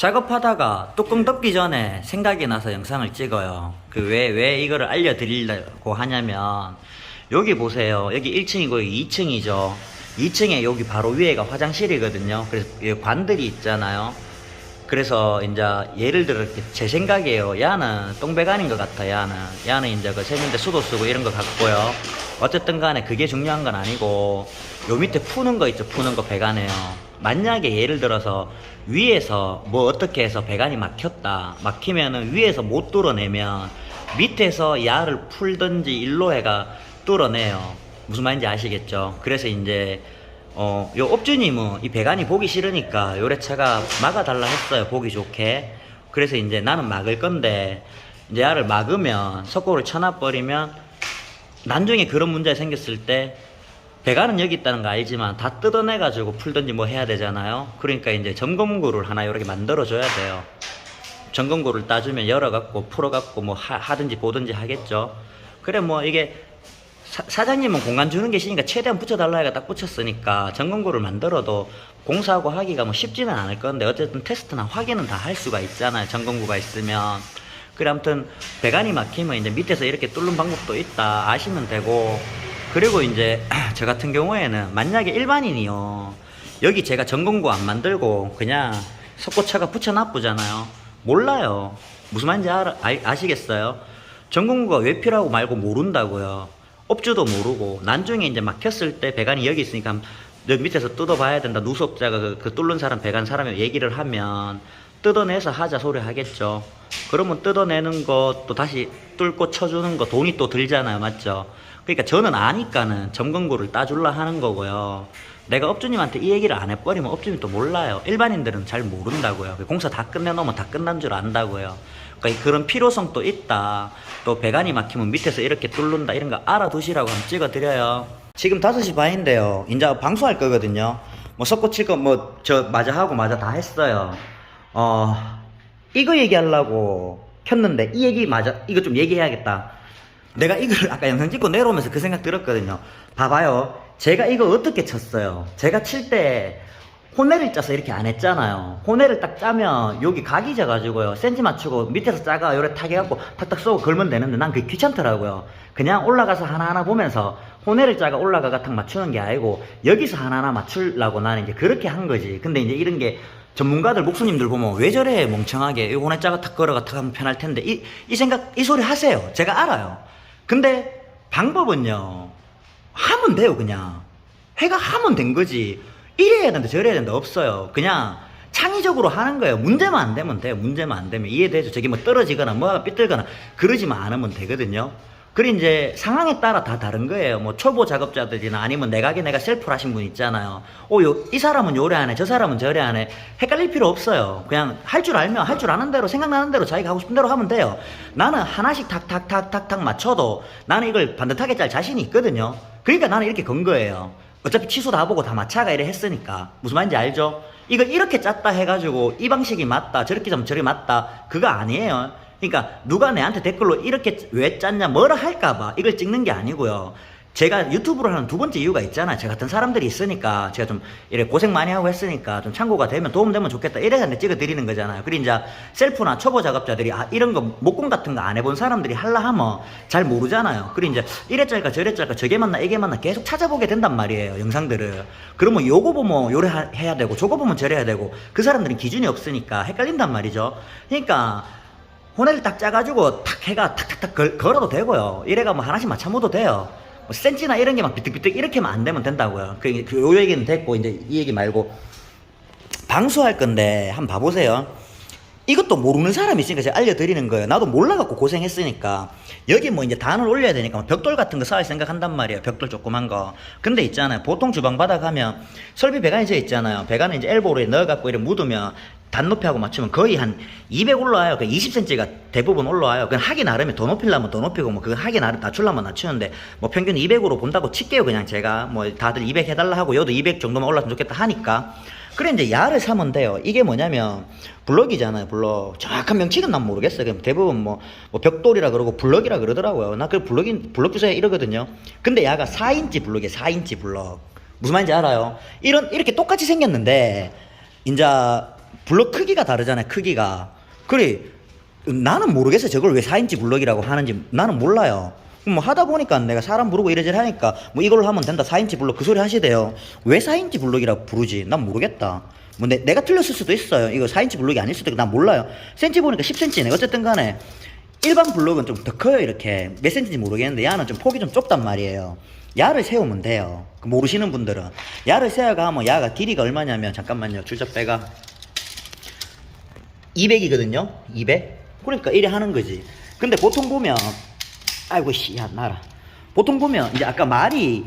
작업하다가 뚜껑 덮기 전에 생각이 나서 영상을 찍어요. 그 왜, 왜 이거를 알려드리려고 하냐면, 여기 보세요. 여기 1층이고 여기 2층이죠. 2층에 여기 바로 위에가 화장실이거든요. 그래서 관들이 있잖아요. 그래서 이제 예를 들어 제 생각이에요. 야는 똥배간인 것 같아. 야는 야는 이제 그 세면대 수도 쓰고 이런 거 같고요. 어쨌든 간에 그게 중요한 건 아니고 요 밑에 푸는 거 있죠. 푸는 거 배관에요. 만약에 예를 들어서 위에서 뭐 어떻게 해서 배관이 막혔다. 막히면은 위에서 못 뚫어내면 밑에서 야를 풀든지 일로 해가 뚫어내요. 무슨 말인지 아시겠죠? 그래서 이제 어, 요 업주님은 이 배관이 보기 싫으니까 요래차가 막아달라 했어요. 보기 좋게. 그래서 이제 나는 막을 건데, 이제 야를 막으면, 석고를 쳐놔버리면, 나중에 그런 문제가 생겼을 때, 배관은 여기 있다는 거 알지만 다 뜯어내가지고 풀든지 뭐 해야 되잖아요. 그러니까 이제 점검구를 하나 이렇게 만들어줘야 돼요. 점검구를 따주면 열어갖고 풀어갖고 뭐 하, 하든지 보든지 하겠죠. 그래 뭐 이게 사, 장님은 공간 주는 게 있으니까 최대한 붙여달라 해가 딱 붙였으니까 점검구를 만들어도 공사하고 하기가 뭐 쉽지는 않을 건데 어쨌든 테스트나 확인은 다 할 수가 있잖아요. 점검구가 있으면. 그래 아무튼 배관이 막히면 이제 밑에서 이렇게 뚫는 방법도 있다 아시면 되고. 그리고 이제 저 같은 경우에는 만약에 일반인이요. 여기 제가 점검구 안 만들고 그냥 석고차가 붙여놔보잖아요. 몰라요. 무슨 말인지 알아, 아, 시겠어요? 점검구가 왜 필요하고 말고 모른다고요 업주도 모르고 나중에 이제 막혔을 때 배관이 여기 있으니까 여기 밑에서 뜯어봐야 된다. 누수업자가 그, 그 뚫는 사람 배관 사람이 얘기를 하면 뜯어내서 하자 소리 하겠죠. 그러면 뜯어내는 것도 다시 뚫고 쳐주는 거 돈이 또 들잖아요. 맞죠? 그러니까 저는 아니까는 점검구를 따줄라 하는 거고요. 내가 업주님한테 이 얘기를 안 해버리면 업주님 또 몰라요. 일반인들은 잘 모른다고요. 공사 다 끝내놓으면 다 끝난 줄 안다고요 그런 필요성도 있다. 또 배관이 막히면 밑에서 이렇게 뚫는다. 이런 거 알아두시라고 한번 찍어드려요. 지금 5시 반인데요. 이제 방송할 거거든요. 뭐 섞고 칠 거 뭐저 마저 하고 마저 다 했어요. 어 이거 얘기하려고 켰는데 이 얘기 맞아 이거 좀 얘기해야겠다. 내가 이걸 아까 영상 찍고 내려오면서 그 생각 들었거든요. 봐봐요. 제가 이거 어떻게 쳤어요? 제가 칠 때 호내를 짜서 이렇게 안 했잖아요. 호내를 딱 짜면 여기 각이 져가지고요. 센치 맞추고 밑에서 짜가 요래 탁 해갖고 탁탁 쏘고 걸면 되는데 난 그게 귀찮더라고요. 그냥 올라가서 하나하나 보면서 호내를 짜가 올라가가 탁 맞추는 게 아니고 여기서 하나하나 맞추려고 나는 이제 그렇게 한 거지. 근데 이제 이런 게 전문가들 목수님들 보면 왜 저래 멍청하게 이 호내 짜가 탁 걸어가 탁 하면 편할 텐데 이, 이 생각 이 소리 하세요. 제가 알아요. 근데 방법은요. 하면 돼요 그냥. 해가 하면 된 거지 이래야 된다 저래야 된다 없어요. 그냥 창의적으로 하는 거예요. 문제만 안 되면 돼요. 문제만 안 되면 이해되죠. 저기 뭐 떨어지거나 뭐가 삐뚤거나 그러지만 않으면 되거든요. 그리고 이제 상황에 따라 다 다른 거예요. 뭐 초보 작업자들이나 아니면 내가게 내가 셀프를 하신 분 있잖아요. 오이 사람은 요래 하네 저 사람은 저래 하네 헷갈릴 필요 없어요. 그냥 할 줄 알면 할 줄 아는 대로 생각나는 대로 자기가 하고 싶은 대로 하면 돼요. 나는 하나씩 탁탁탁탁탁 맞춰도 나는 이걸 반듯하게 짤 자신이 있거든요. 그러니까 나는 이렇게 건 거예요 어차피 취소 다 보고 다 맞춰가 이래 했으니까 무슨 말인지 알죠? 이걸 이렇게 짰다 해가지고 이 방식이 맞다 저렇게 짜면 저렇게 맞다 그거 아니에요 그러니까 누가 내한테 댓글로 이렇게 왜 짰냐 뭐라 할까봐 이걸 찍는 게 아니고요 제가 유튜브를 하는 두 번째 이유가 있잖아요. 저 같은 사람들이 있으니까 제가 좀 이래 고생 많이 하고 했으니까 좀 참고가 되면 도움되면 좋겠다. 이래서 내가 찍어 드리는 거잖아요. 그리고 이제 셀프나 초보 작업자들이 아 이런 거 목공 같은 거 안 해본 사람들이 할라 하면 잘 모르잖아요. 그리고 이제 이래 짤까 저래 짤까 저게 맞나 이게 맞나 계속 찾아보게 된단 말이에요 영상들을. 그러면 요거 보면 요래 하- 해야 되고 저거 보면 저래 해야 되고 그 사람들은 기준이 없으니까 헷갈린단 말이죠. 그러니까 호내를 딱 짜가지고 탁 해가 탁탁탁 걸, 걸어도 되고요. 이래가 뭐 하나씩 맞춰 먹어도 돼요. 뭐 센치나 이런 게 막 비뜩비뜩 이렇게만 안 되면 된다고요. 그, 그, 요 얘기는 됐고, 이제 이 얘기 말고. 방수할 건데, 한번 봐보세요. 이것도 모르는 사람이 있으니까 제가 알려드리는 거예요. 나도 몰라갖고 고생했으니까. 여기 뭐 이제 단을 올려야 되니까 뭐 벽돌 같은 거 쌓을 생각한단 말이에요. 벽돌 조그만 거. 근데 있잖아요. 보통 주방 바닥 하면 설비 배관이 져 있잖아요. 배관을 이제 엘보로 넣어갖고 이렇게 묻으면 단 높이하고 맞추면 거의 한 200 올라와요. 그 20cm가 대부분 올라와요. 그건 하기 나름에 더 높이려면 더 높이고 뭐 그건 하기 나름 낮추려면 낮추는데 뭐 평균 200으로 본다고 칠게요. 그냥 제가 뭐 다들 200 해달라 하고 여도 200 정도만 올랐으면 좋겠다 하니까. 그래 이제 야를 사면 돼요. 이게 뭐냐면 블럭이잖아요. 블럭. 정확한 명칭은 난 모르겠어요. 그냥 대부분 뭐, 뭐 벽돌이라 그러고 블럭이라 그러더라고요. 나 그 블럭인 블럭 주세요 이러거든요. 근데 야가 4인치 블럭이에요. 4인치 블럭. 무슨 말인지 알아요? 이런 이렇게 똑같이 생겼는데 이제 블럭 크기가 다르잖아요. 크기가. 그래 나는 모르겠어요. 저걸 왜 4인치 블럭이라고 하는지 나는 몰라요. 뭐 하다 보니까 내가 사람 부르고 이래저래 하니까 뭐 이걸로 하면 된다. 4인치 블럭 그 소리 하시대요. 왜 4인치 블럭이라고 부르지? 난 모르겠다. 뭐 내, 내가 틀렸을 수도 있어요. 이거 4인치 블럭이 아닐 수도 있고 난 몰라요. 센치 보니까 10cm네. 어쨌든 간에 일반 블럭은 좀 더 커요. 이렇게 몇 센치인지 모르겠는데 야는 좀 폭이 좀 좁단 말이에요. 야를 세우면 돼요. 그 모르시는 분들은 야를 세워가 하면 야가 길이가 얼마냐면 잠깐만요. 줄자 빼가 200이거든요. 200. 그러니까 이래 하는 거지. 근데 보통 보면 아이고 씨, 야 나라. 보통 보면 이제 아까 말이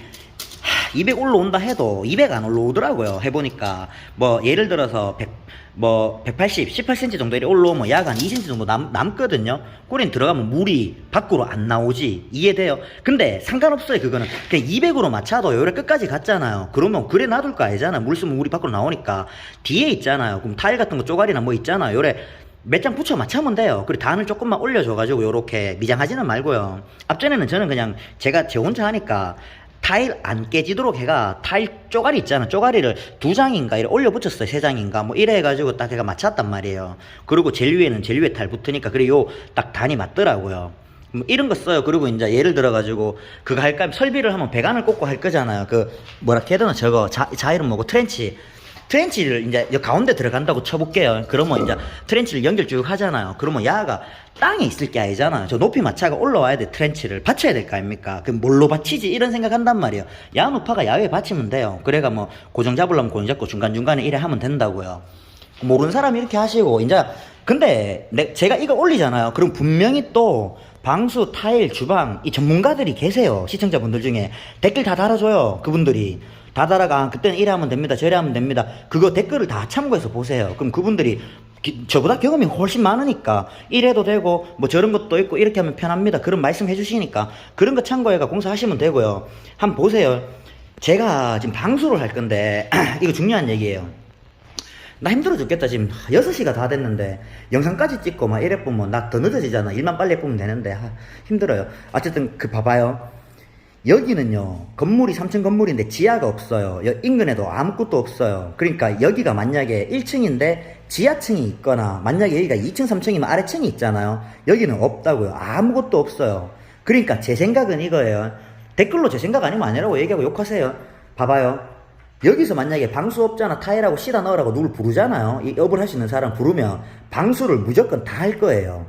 200 올라온다 해도 200 안 올라오더라고요. 해보니까 뭐 예를 들어서 100, 뭐 180, 18cm 정도 이렇게 올라오면 야가 한 2cm 정도 남, 남거든요. 꼬린 들어가면 물이 밖으로 안 나오지. 이해돼요? 근데 상관없어요. 그거는 그냥 200으로 맞춰도 요래 끝까지 갔잖아요. 그러면 그래 놔둘 거 아니잖아. 물 쓰면 물이 밖으로 나오니까 뒤에 있잖아요. 그럼 타일 같은 거 쪼가리나 뭐 있잖아요. 요래 몇 장 붙여 맞추면 돼요. 그리고 단을 조금만 올려줘가지고 요렇게 미장하지는 말고요. 앞전에는 저는 그냥 제가 제 혼자 하니까 타일 안 깨지도록 해가 타일 쪼가리 있잖아. 쪼가리를 두 장인가 이래 올려 붙였어요. 세 장인가 뭐 이래 해가지고 딱 해가 맞췄단 말이에요. 그리고 제일 위에는 제일 위에 탈 붙으니까 그래 요 딱 단이 맞더라고요. 뭐 이런 거 써요. 그리고 이제 예를 들어 가지고 그거 할까 설비를 하면 배관을 꽂고 할 거잖아요. 그 뭐라 되나 저거 자, 자 이름 뭐고 트렌치 트렌치를 이제 여 가운데 들어간다고 쳐볼게요. 그러면 이제 트렌치를 연결 쭉 하잖아요. 그러면 야가 땅에 있을 게 아니잖아요. 저 높이 맞춰가 올라와야 돼. 트렌치를 받쳐야 될 거 아닙니까? 그럼 뭘로 받치지? 이런 생각한단 말이에요. 야 높아가 야외에 받치면 돼요. 그래가 뭐 고정 잡으려면 고정 잡고 중간 중간에 이래 하면 된다고요. 모르는 사람이 이렇게 하시고 이제 근데 내, 제가 이걸 올리잖아요. 그럼 분명히 또 방수, 타일, 주방 이 전문가들이 계세요. 시청자분들 중에 댓글 다 달아줘요. 그분들이 다 달아가 아, 그때는 이래 하면 됩니다. 저래 하면 됩니다. 그거 댓글을 다 참고해서 보세요. 그럼 그분들이 기- 저보다 경험이 훨씬 많으니까 이래도 되고 뭐 저런 것도 있고 이렇게 하면 편합니다. 그런 말씀 해주시니까 그런 거 참고해가 공사하시면 되고요. 한번 보세요. 제가 지금 방수를 할 건데 이거 중요한 얘기예요. 나 힘들어 죽겠다 지금 6시가 다 됐는데 영상까지 찍고 막 이래 보면 나 더 늦어지잖아 일만 빨리 보면 되는데 아, 힘들어요 어쨌든 그 봐봐요 여기는요 건물이 3층 건물인데 지하가 없어요. 여- 인근에도 아무것도 없어요. 그러니까 여기가 만약에 1층인데 지하층이 있거나 만약에 여기가 2층 3층이면 아래층이 있잖아요. 여기는 없다고요. 아무것도 없어요. 그러니까 제 생각은 이거예요. 댓글로 제 생각 아니면 아니라고 얘기하고 욕하세요. 봐봐요. 여기서 만약에 방수업자나 타일하고 시다 넣으라고 누굴 부르잖아요. 이 업을 하시는 사람 부르면 방수를 무조건 다 할 거예요.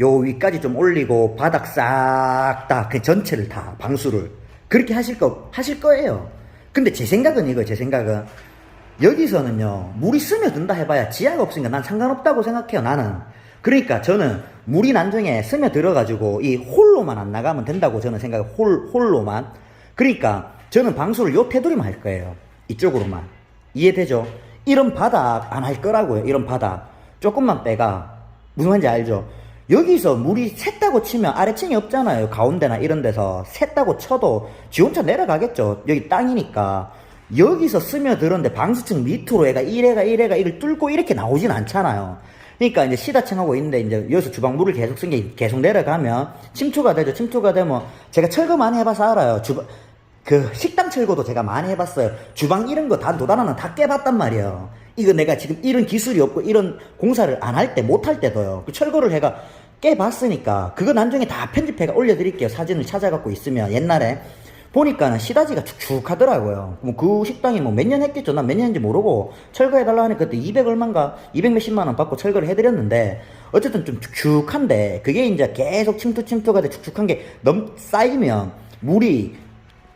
요 위까지 좀 올리고 바닥 싹 다 그 전체를 다 방수를 그렇게 하실 거 하실 거예요. 근데 제 생각은 이거 제 생각은 여기서는요 물이 스며든다 해봐야 지하가 없으니까 난 상관없다고 생각해요 나는 그러니까 저는 물이 나중에 스며들어가지고 이 홀로만 안 나가면 된다고 저는 생각해요 홀, 홀로만 그러니까 저는 방수를 요 테두리만 할 거예요 이쪽으로만 이해되죠? 이런 바닥 안 할 거라고요 이런 바닥 조금만 빼가 무슨 말인지 알죠? 여기서 물이 샜다고 치면 아래층이 없잖아요. 가운데나 이런 데서 샜다고 쳐도 지 혼자 내려가겠죠. 여기 땅이니까. 여기서 스며들었는데 방수층 밑으로 애가 이래가 이래가 이걸 뚫고 이렇게 나오진 않잖아요. 그러니까 이제 시다층하고 있는데 이제 여기서 주방 물을 계속 쓴 게 계속 내려가면 침투가 되죠. 침투가 되면 제가 철거 많이 해봐서 알아요. 주방 그 식당 철거도 제가 많이 해봤어요. 주방 이런 거 다 도단하는 다 깨봤단 말이에요. 이거 내가 지금 이런 기술이 없고 이런 공사를 안 할 때 못 할 때도요. 그 철거를 해가 깨봤으니까 그거 나중에 다 편집해가 올려드릴게요. 사진을 찾아갖고 있으면 옛날에 보니까는 시다지가 축축하더라고요. 뭐 그 식당이 뭐 몇 년 했겠죠. 난 몇 년인지 모르고 철거해달라 하니까 그때 200 얼마인가 200 몇십만 원 받고 철거를 해드렸는데 어쨌든 좀 축축한데 그게 이제 계속 침투 침투가 돼 축축한 게 넘 쌓이면 물이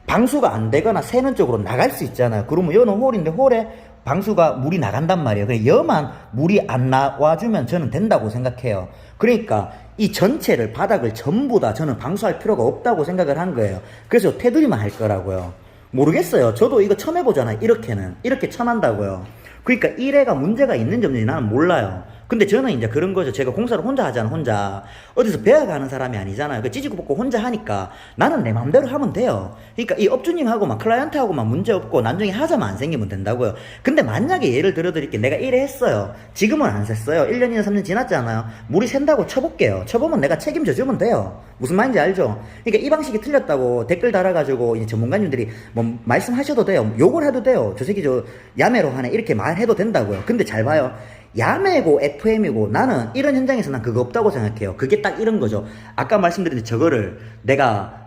방수가 안 되거나 새는 쪽으로 나갈 수 있잖아요. 그러면 여는 홀인데 홀에 방수가 물이 나간단 말이에요. 그래 여만 물이 안 나와주면 저는 된다고 생각해요. 그러니까 이 전체를 바닥을 전부 다 저는 방수할 필요가 없다고 생각을 한 거예요. 그래서 테두리만 할 거라고요. 모르겠어요. 저도 이거 처음 해보잖아요. 이렇게는 이렇게 처음 한다고요. 그러니까 이래가 문제가 있는지 없는지 나는 몰라요. 근데 저는 이제 그런 거죠. 제가 공사를 혼자 하잖아, 혼자. 어디서 배워가는 사람이 아니잖아요. 그 찌지고 볶고 혼자 하니까 나는 내 마음대로 하면 돼요. 그러니까 이 업주님하고만 클라이언트하고만 문제 없고 나중에 하자만 안 생기면 된다고요. 근데 만약에 예를 들어 드릴게 내가 이래 했어요. 지금은 안 샜어요. 1년이나 3년 지났잖아요. 물이 샌다고 쳐볼게요. 쳐보면 내가 책임져 주면 돼요. 무슨 말인지 알죠? 그러니까 이 방식이 틀렸다고 댓글 달아가지고 이제 전문가님들이 뭐 말씀하셔도 돼요. 욕을 해도 돼요. 저 새끼 저 야매로 하네. 이렇게 말해도 된다고요. 근데 잘 봐요. 야매고 FM이고 나는 이런 현장에서 난 그거 없다고 생각해요. 그게 딱 이런 거죠. 아까 말씀드린 저거를 내가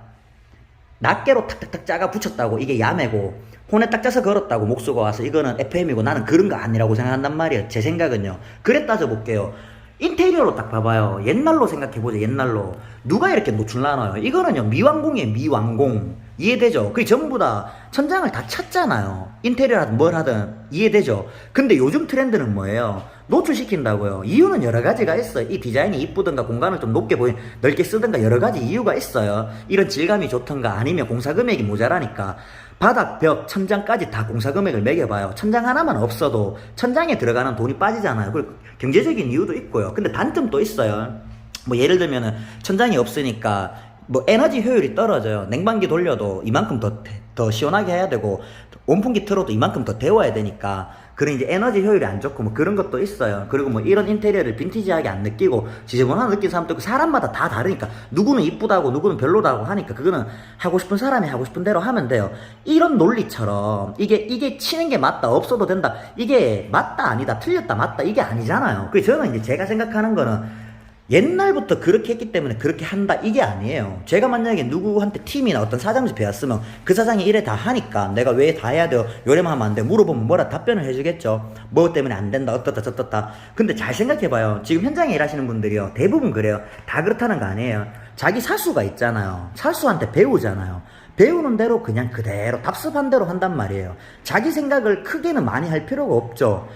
낱개로 탁탁탁 짜가 붙였다고 이게 야매고 혼에 딱 짜서 걸었다고 목수가 와서 이거는 FM이고 나는 그런 거 아니라고 생각한단 말이에요. 제 생각은요. 그래 따져볼게요. 인테리어로 딱 봐봐요. 옛날로 생각해보죠. 옛날로. 누가 이렇게 노출나눠요? 이거는요. 미완공이에요. 미완공. 이해되죠? 그게 전부 다 천장을 다 쳤잖아요. 인테리어라든 뭘 하든 이해되죠? 근데 요즘 트렌드는 뭐예요? 노출시킨다고요. 이유는 여러 가지가 있어요. 이 디자인이 이쁘든가 공간을 좀 높게 보인 넓게 쓰든가 여러 가지 이유가 있어요. 이런 질감이 좋든가 아니면 공사 금액이 모자라니까. 바닥, 벽, 천장까지 다 공사 금액을 매겨봐요. 천장 하나만 없어도 천장에 들어가는 돈이 빠지잖아요. 그리고 경제적인 이유도 있고요. 근데 단점도 있어요. 뭐 예를 들면은 천장이 없으니까 뭐 에너지 효율이 떨어져요. 냉방기 돌려도 이만큼 더, 더 시원하게 해야 되고 온풍기 틀어도 이만큼 더 데워야 되니까 그런 이제 에너지 효율이 안 좋고 뭐 그런 것도 있어요. 그리고 뭐 이런 인테리어를 빈티지하게 안 느끼고 지저분하게 느끼는 사람도 있고 사람마다 다 다르니까 누구는 이쁘다고 누구는 별로다고 하니까 그거는 하고 싶은 사람이 하고 싶은 대로 하면 돼요. 이런 논리처럼 이게 이게 치는 게 맞다 없어도 된다 이게 맞다 아니다 틀렸다 맞다 이게 아니잖아요. 그래서 저는 이제 제가 생각하는 거는 옛날부터 그렇게 했기 때문에 그렇게 한다 이게 아니에요. 제가 만약에 누구한테 팀이나 어떤 사장님 배웠으면 그 사장이 이래 다 하니까 내가 왜 다 해야 돼요? 요래만 하면 안 돼. 물어보면 뭐라 답변을 해주겠죠. 뭐 때문에 안 된다 어떻다 저떻다. 근데 잘 생각해봐요. 지금 현장에 일하시는 분들이요 대부분 그래요. 다 그렇다는 거 아니에요. 자기 사수가 있잖아요. 사수한테 배우잖아요. 배우는 대로 그냥 그대로 답습한 대로 한단 말이에요. 자기 생각을 크게는 많이 할 필요가 없죠.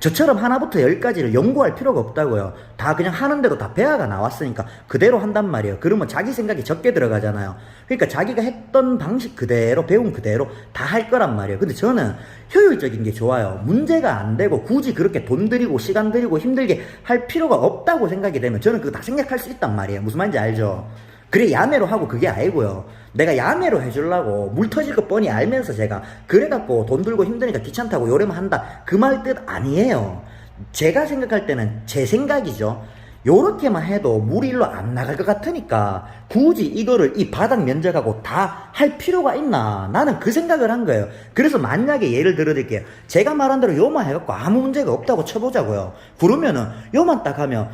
저처럼 하나부터 열까지를 연구할 필요가 없다고요. 다 그냥 하는 대로 다 배아가 나왔으니까 그대로 한단 말이에요. 그러면 자기 생각이 적게 들어가잖아요. 그러니까 자기가 했던 방식 그대로 배운 그대로 다 할 거란 말이에요. 근데 저는 효율적인 게 좋아요. 문제가 안 되고 굳이 그렇게 돈 들이고 시간 들이고 힘들게 할 필요가 없다고 생각이 되면 저는 그거 다 생략할 수 있단 말이에요. 무슨 말인지 알죠? 그래 야매로 하고 그게 아니고요. 내가 야매로 해주려고 물 터질 거 뻔히 알면서 제가 그래갖고 돈 들고 힘드니까 귀찮다고 요래만 한다. 그 말 뜻 아니에요. 제가 생각할 때는 제 생각이죠. 요렇게만 해도 물이 일로 안 나갈 것 같으니까 굳이 이거를 이 바닥 면적하고 다 할 필요가 있나? 나는 그 생각을 한 거예요. 그래서 만약에 예를 들어 드릴게요. 제가 말한 대로 요만 해갖고 아무 문제가 없다고 쳐보자고요. 그러면은 요만 딱 하면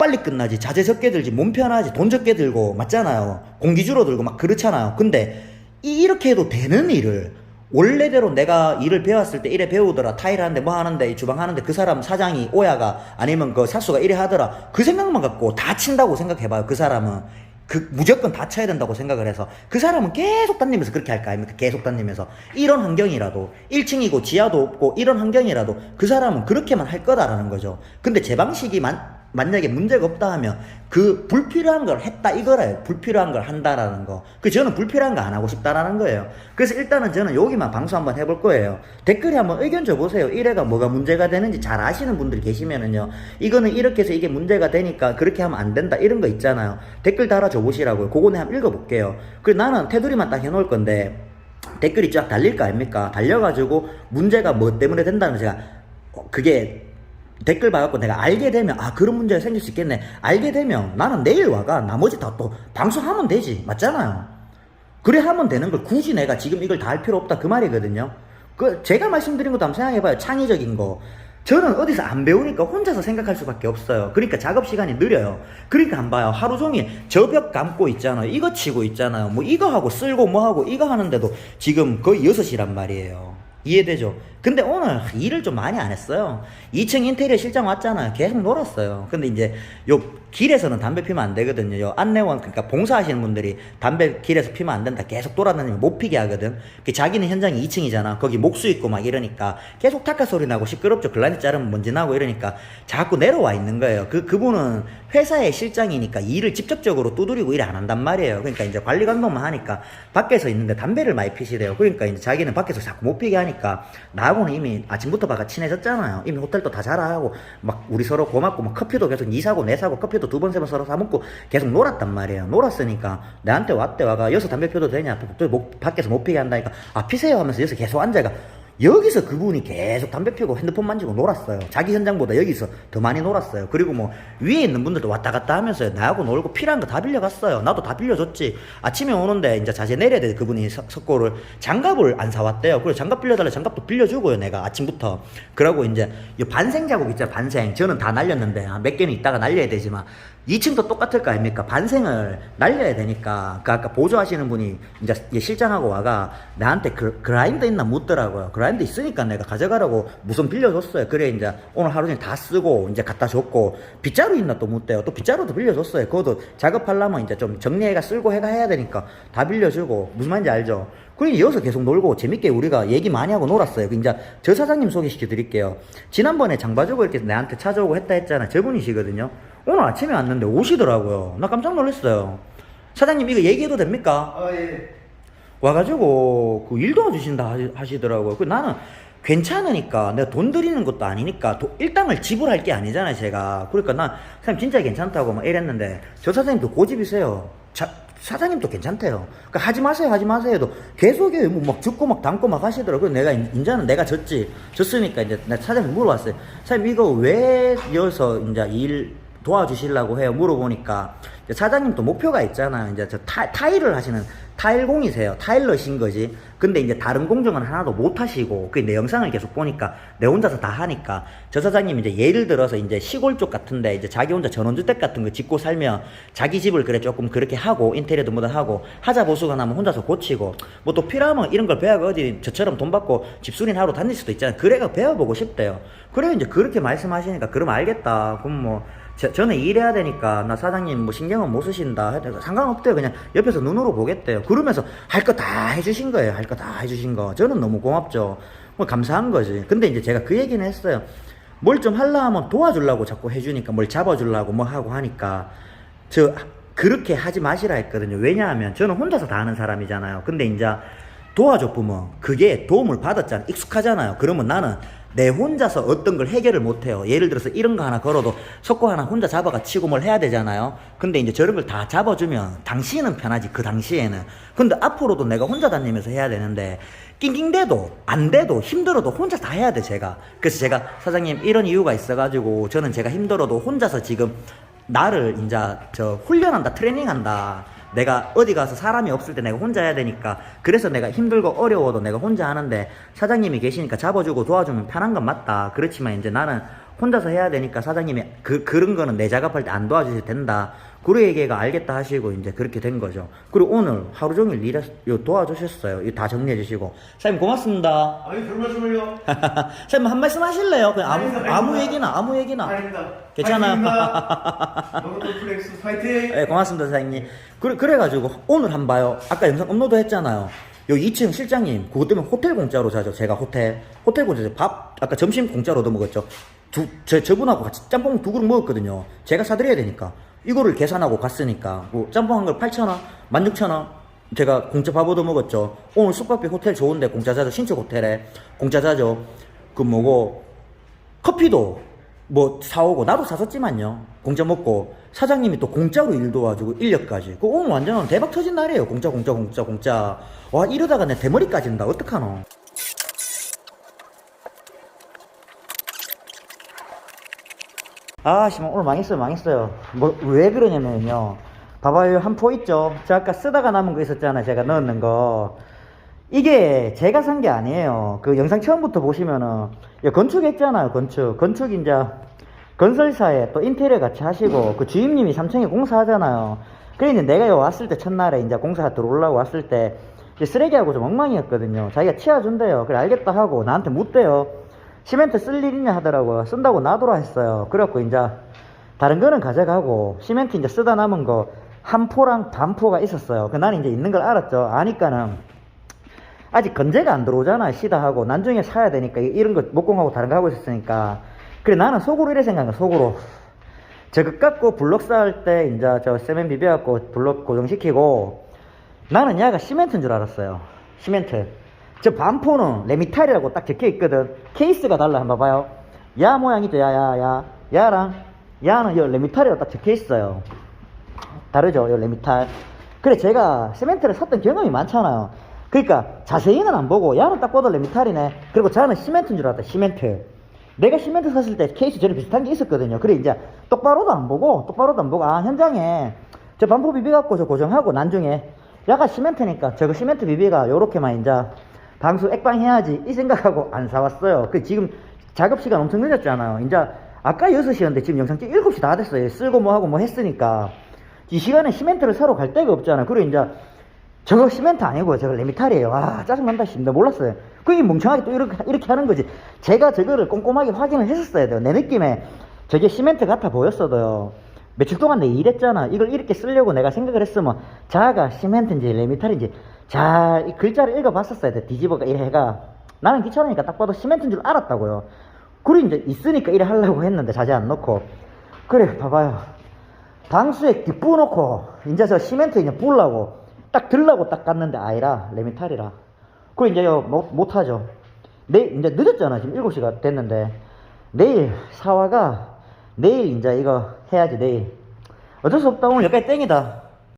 빨리 끝나지 자재 적게 들지 몸 편하지 돈 적게 들고 맞잖아요. 공기 줄어들고 막 그렇잖아요. 근데 이- 이렇게 해도 되는 일을 원래대로 내가 일을 배웠을 때 이래 배우더라 타일 하는데 뭐 하는데 이 주방 하는데 그 사람 사장이 오야가 아니면 그 사수가 이래 하더라 그 생각만 갖고 다 친다고 생각해봐요 그 사람은. 그 무조건 다 쳐야 된다고 생각을 해서 그 사람은 계속 다니면서 그렇게 할 거 아닙니까 계속 다니면서 이런 환경이라도 1층이고 지하도 없고 이런 환경이라도 그 사람은 그렇게만 할 거다라는 거죠. 근데 제 방식이 만, 만약에 문제가 없다 하면 그 불필요한 걸 했다 이거래요. 불필요한 걸 한다라는 거. 그 저는 불필요한 거 안 하고 싶다라는 거예요. 그래서 일단은 저는 여기만 방송 한번 해볼 거예요. 댓글에 한번 의견 줘보세요. 이래가 뭐가 문제가 되는지 잘 아시는 분들이 계시면은요. 이거는 이렇게 해서 이게 문제가 되니까 그렇게 하면 안 된다. 이런 거 있잖아요. 댓글 달아줘 보시라고요. 그거는 한번 읽어볼게요. 그리고 나는 테두리만 딱 해놓을 건데 댓글이 쫙 달릴 거 아닙니까? 달려가지고 문제가 뭐 때문에 된다는 제가 어, 그게 댓글 봐갖고 내가 알게 되면 아 그런 문제가 생길 수 있겠네. 알게 되면 나는 내일 와가 나머지 다 또 방송하면 되지. 맞잖아요. 그래 하면 되는 걸 굳이 내가 지금 이걸 다 할 필요 없다. 그 말이거든요. 그 제가 말씀드린 것도 한번 생각해봐요. 창의적인 거. 저는 어디서 안 배우니까 혼자서 생각할 수밖에 없어요. 그러니까 작업 시간이 느려요. 그러니까 안 봐요. 하루 종일 저 벽 감고 있잖아요. 이거 치고 있잖아요. 뭐 이거 하고 쓸고 뭐 하고 이거 하는데도 지금 거의 6시란 말이에요 이해되죠? 근데 오늘 일을 좀 많이 안 했어요. 2층 인테리어 실장 왔잖아요. 계속 놀았어요. 근데 이제 요 길에서는 담배 피면 안 되거든요. 요 안내원, 그러니까 봉사하시는 분들이 담배 길에서 피면 안 된다. 계속 돌아다니면 못 피게 하거든. 그 자기는 현장이 2층이잖아. 거기 목수 있고 막 이러니까 계속 타카 소리 나고 시끄럽죠. 글라니 자르면 먼지 나고 이러니까 자꾸 내려와 있는 거예요. 그, 그분은 회사의 실장이니까 일을 직접적으로 두드리고 일 안 한단 말이에요. 그러니까 이제 관리 감독만 하니까 밖에서 있는데 담배를 많이 피시래요. 그러니까 이제 자기는 밖에서 자꾸 못 피게 하니까 나하고는 이미 아침부터 바가 친해졌잖아요. 이미 호텔도 다 잘하고 막 우리 서로 고맙고 막 커피도 계속 니 사고 내 사고 커피 도 두 번 세번 서로 사 먹고 계속 놀았단 말이에요. 놀았으니까 나한테 왔대 와가 여기서 담배 피워도 되냐? 밖에서 못 피게 한다니까 아 피세요 하면서 여기서 계속 앉아가 여기서 그분이 계속 담배 피우고 핸드폰 만지고 놀았어요. 자기 현장보다 여기서 더 많이 놀았어요. 그리고 뭐 위에 있는 분들도 왔다 갔다 하면서 나하고 놀고 필요한 거 다 빌려갔어요. 나도 다 빌려줬지. 아침에 오는데 이제 자제 내려야 돼. 그분이 석- 석고를 장갑을 안 사왔대요. 그래서 장갑 빌려달라 장갑도 빌려주고요. 내가 아침부터. 그러고 이제 이 반생 자국 있잖아. 반생. 저는 다 날렸는데 아, 몇 개는 있다가 날려야 되지만 2층도 똑같을 거 아닙니까? 반생을 날려야 되니까. 그 아까 보조하시는 분이 이제 이 실장하고 와가 나한테 그, 그라인더 있나 묻더라고요. 그라인더 있으니까 내가 가져가라고 무슨 빌려줬어요. 그래 이제 오늘 하루 종일 다 쓰고 이제 갖다 줬고 빗자루 있나 또 묻대요. 또 빗자루도 빌려줬어요. 그것도 작업하려면 이제 좀 정리해가 쓸고 해가 해야 되니까 다 빌려주고 무슨 말인지 알죠? 그러니 여기서 계속 놀고 재밌게 우리가 얘기 많이 하고 놀았어요. 그 이제 저 사장님 소개시켜 드릴게요. 지난번에 장바주고 이렇게 나한테 찾아오고 했다 했잖아. 저분이시거든요. 오늘 아침에 왔는데 오시더라고요. 나 깜짝 놀랐어요. 사장님 이거 얘기해도 됩니까? 아, 예. 와가지고 그 일 도와주신다 하시- 하시더라고요. 그 나는 괜찮으니까 내가 돈 들이는 것도 아니니까 도- 일당을 지불할 게 아니잖아요 제가. 그러니까 난 사장님 진짜 괜찮다고 막 이랬는데 저 사장님도 고집이세요. 자, 사장님도 괜찮대요. 그러니까 하지 마세요 하지 마세요도 계속해요. 뭐막 죽고 막 담고 막 하시더라고요. 내가 인- 인자는 내가 졌지. 졌으니까 이제 나 사장님 물어봤어요. 사장님 이거 왜 여기서 이제 일 도와주시려고 해요. 물어보니까 이제 사장님도 목표가 있잖아요. 이제 저 타, 타일을 하시는 타일공이세요. 타일러신 거지. 근데 이제 다른 공정은 하나도 못 하시고 그 내 영상을 계속 보니까 내 혼자서 다 하니까 저 사장님 이제 예를 들어서 이제 시골 쪽 같은데 이제 자기 혼자 전원주택 같은 거 짓고 살면 자기 집을 그래 조금 그렇게 하고 인테리어도 뭐다 하고 하자 보수가 나면 혼자서 고치고 뭐 또 필요하면 이런 걸 배워가 어디 저처럼 돈 받고 집수린 하러 다닐 수도 있잖아요. 그래가 배워보고 싶대요. 그래 이제 그렇게 말씀하시니까 그럼 알겠다. 그럼 뭐 저, 저는 일해야 되니까 나 사장님 뭐 신경은 못 쓰신다 해도 상관없대요. 그냥 옆에서 눈으로 보겠대요. 그러면서 할 거 다 해주신 거예요. 할 거 다 해주신 거. 저는 너무 고맙죠. 뭐 감사한 거지. 근데 이제 제가 그 얘기는 했어요. 뭘좀 하려 하면 도와주려고 자꾸 해주니까 뭘 잡아주려고 뭐 하고 하니까 저 그렇게 하지 마시라 했거든요. 왜냐하면 저는 혼자서 다 하는 사람이잖아요. 근데 이제 도와줘 보면 그게 도움을 받았잖아 익숙하잖아요. 그러면 나는 내 혼자서 어떤 걸 해결을 못해요. 예를 들어서 이런 거 하나 걸어도 석고 하나 혼자 잡아가 치고 뭘 해야 되잖아요. 근데 이제 저런 걸 다 잡아주면 당시에는 편하지 그 당시에는. 근데 앞으로도 내가 혼자 다니면서 해야 되는데 낑낑대도 안 돼도 힘들어도 혼자 다 해야 돼 제가. 그래서 제가 사장님 이런 이유가 있어가지고 저는 제가 힘들어도 혼자서 지금 나를 이제 저 훈련한다 트레이닝한다 내가 어디 가서 사람이 없을 때 내가 혼자 해야 되니까. 그래서 내가 힘들고 어려워도 내가 혼자 하는데 사장님이 계시니까 잡아주고 도와주면 편한 건 맞다. 그렇지만 이제 나는 혼자서 해야 되니까 사장님이 그 그런 거는 내 작업할 때 안 도와주셔도 된다 얘기가 알겠다 하시고 이제 그렇게 된 거죠 그리고 오늘 하루 종일 일해 도와주셨어요 이거 다 정리해 주시고 사장님 고맙습니다 아니, 별 말씀을요. 사장님 한 말씀 하실래요? 그냥 아무 아닙니다, 아무 아닙니다. 얘기나 아무 얘기나 아닙니다. 괜찮아요. 너무 플렉스 파이팅! 네, 고맙습니다, 사장님. 그래, 그래가지고, 오늘 한 봐요. 아까 영상 업로드 했잖아요. 여기 2층 실장님, 그것 때문에 호텔 공짜로 자죠. 제가 호텔. 호텔 공짜로 밥, 아까 점심 공짜로 얻어 먹었죠. 두, 저, 저분하고 같이 짬뽕 두 그릇 먹었거든요. 제가 사드려야 되니까. 이거를 계산하고 갔으니까. 뭐, 짬뽕 한 걸 8,000원, 16,000원. 제가 공짜 밥 얻어 먹었죠. 오늘 숙박비 호텔 좋은데 공짜 자죠. 신축 호텔에. 공짜 자죠. 그 뭐고, 커피도 뭐 사오고 나도 사줬지만요 공짜 먹고 사장님이 또 공짜로 일 도와주고 인력까지 그 오늘 완전 대박 터진 날이에요 공짜 공짜 공짜 공짜 와 이러다가 내 대머리 까진다 어떡하노 아씨 오늘 망했어요 망했어요 뭐 왜 그러냐면요 봐봐요 한 포 있죠 저 아까 쓰다가 남은 거 있었잖아요 제가 넣는 거 이게 제가 산 게 아니에요. 그 영상 처음부터 보시면은 야, 건축 했잖아요. 건축. 건축 이제 건설사에 또 인테리어 같이 하시고 그 주임님이 3층에 공사하잖아요. 그런데 내가 요 왔을 때 첫날에 이제 공사 들어오려고 왔을 때 쓰레기하고 좀 엉망이었거든요. 자기가 치워준대요. 그래 알겠다 하고 나한테 묻대요. 시멘트 쓸 일 있냐 하더라고요. 쓴다고 놔두라 했어요. 그래갖고 이제 다른 거는 가져가고 시멘트 이제 쓰다 남은 거 한 포랑 반 포가 있었어요. 그 나는 이제 있는 걸 알았죠. 아니까는 아직 건재가 안 들어오잖아 시다 하고 나중에 사야 되니까 이런 거 목공하고 다른 거 하고 있었으니까 그래 나는 속으로 이래 거야 속으로 저거 깎고 블럭 쌓을 때 이제 저 세면 비벼갖고 블럭 고정시키고 나는 얘가 시멘트인 줄 알았어요 시멘트 저 반포는 레미탈이라고 딱 적혀 있거든. 케이스가 달라. 한번 봐요. 야 모양이죠 야 야 야. 야랑 야는 여 레미탈이라고 딱 적혀 있어요. 다르죠? 요 레미탈 그래 제가 시멘트를 샀던 경험이 많잖아요. 그러니까 자세히는 안 보고 야는 딱 봐도 레미탈이네. 그리고 저는 시멘트인 줄 알았다. 시멘트. 내가 시멘트 샀을 때 케이스 전에 비슷한 게 있었거든요. 그래 이제 똑바로도 안 보고 똑바로도 안 보고 아 현장에 저 반포 비비 갖고 저 고정하고 나중에. 야가 시멘트니까 저거 시멘트 비비가 요렇게만 이제 방수 액방 해야지 이 생각하고 안 사왔어요. 그 지금 작업 시간 엄청 늦었잖아요. 이제 아까 6시였는데 지금 영상 찍 7시 다 됐어요. 쓸고 뭐 하고 뭐 했으니까 이 시간에 시멘트를 사러 갈 데가 없잖아. 그래 이제 저거 시멘트 아니고 저거 레미탈이에요. 와 짜증난다 싶는데 몰랐어요. 그게 멍청하게 또 이렇게, 이렇게 하는 거지. 제가 저거를 꼼꼼하게 확인을 했었어야 돼요. 내 느낌에 저게 시멘트 같아 보였어도요. 며칠 동안 내 일했잖아. 이걸 이렇게 쓰려고 내가 생각을 했으면 자가 시멘트인지 레미탈인지 잘이 글자를 읽어봤었어야 돼. 뒤집어가 이래 해가. 나는 귀찮으니까 딱 봐도 시멘트인 줄 알았다고요. 그래 이제 있으니까 이래 하려고 했는데 자제 안 넣고. 그래 봐봐요. 방수에 뒷부 놓고 이제 저 시멘트 이제 부으려고 딱 들라고 딱 갔는데 아니라 레미탈이라. 그거 이제 못, 못하죠. 내일 이제 늦었잖아. 지금 7시가 됐는데. 내일 사화가 내일 이제 이거 해야지 내일. 어쩔 수 없다. 오늘 여기까지 땡이다